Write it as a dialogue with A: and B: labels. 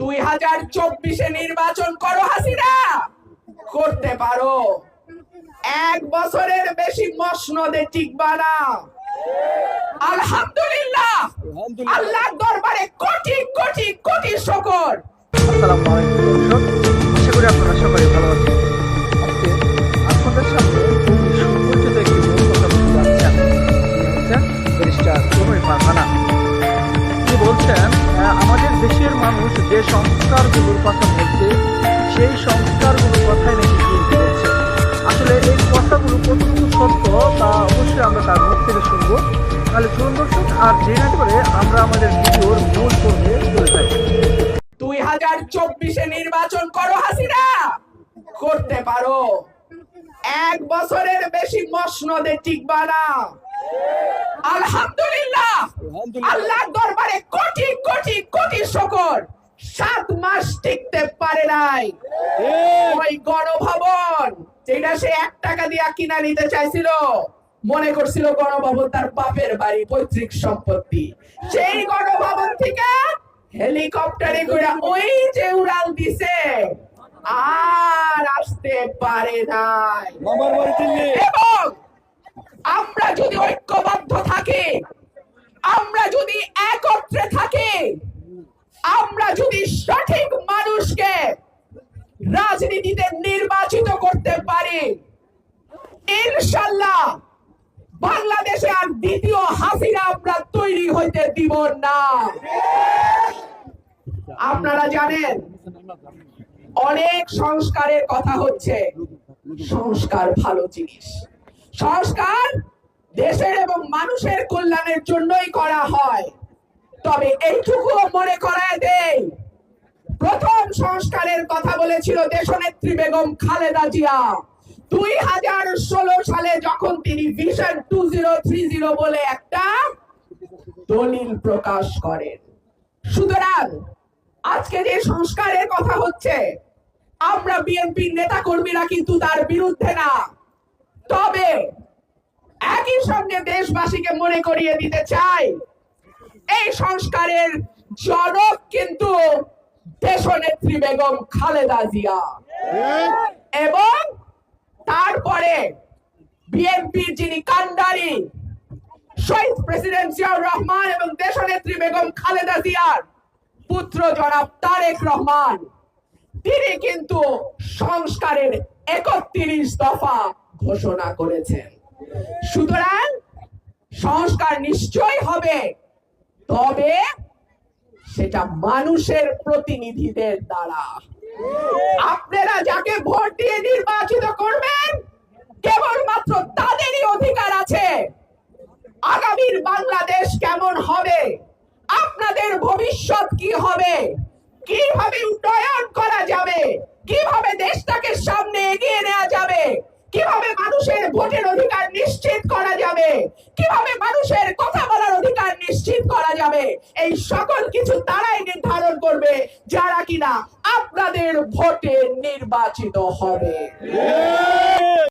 A: দুই হাজার চব্বিশে নির্বাচন করো হাসিনা। করতে পারো। এক বছরের বেশি মসনদে টিকবা না। আলহামদুলিল্লাহ। আল্লাহর দরবারে কোটি কোটি কোটি শকর।
B: আসসালামু আলাইকুম আশা করি আপনারা সবাই ভালো আছেন। আজকে আপনাদের সামনে সুপরিচিত একটি মূল কথা বলতে যাচ্ছেন তিনি হচ্ছেন ব্যারিস্টার তরুণী ফারহানা। তিনি বলছেন আমাদের দেশের মানুষ যে সংস্কারগুলোর কথা বলছে সেই সংস্কারগুলোর কথাই নাকি বিএনপি বলছে। আসলে এই কথাগুলো কতটুকু সত্য তা অবশ্যই আমরা তার মুখ থেকে শুনব। তাহলে চলুন দর্শক আর জেনে করে আমরা আমাদের ভিডিওর মূল পর্বে চলে যাই।
A: দুই হাজার চব্বিশে নির্বাচন করো হাসিনা! করতে পারো। এক বছরের বেশি মসনদে টিকবা না। আলহামদুলিল্লাহ! আল্লাহর দরবারে কোটি কোটি কোটি শকর। সাত মাস টিকতে পারে নাই। ওই গণভবন যেটা সে এক টাকা দিয়া কিনা নিতে চাইছিল মনে করছিল গণভবন তার বাপের বাড়ি পৈতৃক সম্পত্তি। সেই গণভবন থেকে হেলিকপ্টারে করে ওই যে উড়াল দিছে আর আসতে পারে নাই। এবং আমরা যদি ঐক্যবদ্ধ থাকি আমরা যদি একত্রে থাকি আমরা যদি সঠিক মানুষকে রাজনীতিতে নির্বাচিত করতে পারি ইনশাল্লাহ বাংলাদেশে আর দ্বিতীয় হাসিনা আমরা তৈরি হইতে দিব না। আপনারা জানেন, অনেক সংস্কারের কথা হচ্ছে, সংস্কার ভালো জিনিস। সংস্কার দেশের এবং মানুষের কল্যাণের জন্যই করা হয়। তবে এইটুকুও মনে করায় দেই, প্রথম সংস্কারের কথা বলেছিল দেশনেত্রী বেগম খালেদা জিয়া। দুই হাজার ষোলো সালে যখন তিনি vision two zero three zero বলে একটা দলিল প্রকাশ করেন। সুতরাং আজকে যে সংস্কারের কথা হচ্ছে, আমরা বিএনপির নেতা কর্মীরা কিন্তু তার বিরুদ্ধে না। তবে একই সঙ্গে দেশবাসীকে মনে করিয়ে দিতে চাই এই সংস্কারের জনক কিন্তু দেশনেত্রী বেগম খালেদা জিয়া। এবং তারপরে বিএনপির যিনি কান্ডারি শহীদ প্রেসিডেন্ট জিয়াউর রহমান এবং দেশনেত্রী বেগম খালেদা জিয়ার পুত্র জনাব তারেক রহমান, তিনি কিন্তু সংস্কারের একত্রিশ দফা ঘোষণা করেছেন। সুতরাং সংস্কার নিশ্চয় হবে। তবে সেটা মানুষের প্রতিনিধিদের দ্বারা। আপনারা যাকে ভোট দিয়ে নির্বাচিত করবেন, কেবলমাত্র তাদেরই অধিকার আছে। আগামীর বাংলাদেশ কেমন হবে? আপনাদের ভবিষ্যৎ কি হবে? কীভাবে উন্নয়ন করা যাবে? কীভাবে দেশটাকে সামনে এগিয়ে নেওয়া যাবে? কীভাবে মানুষের ভোটের অধিকার নিশ্চিত করা যাবে? কীভাবে মানুষের কথা করা এই সকল কিছু তারাই নির্ধারণ করবে যারা কিনা আপনাদের ভোটে নির্বাচিত হবে।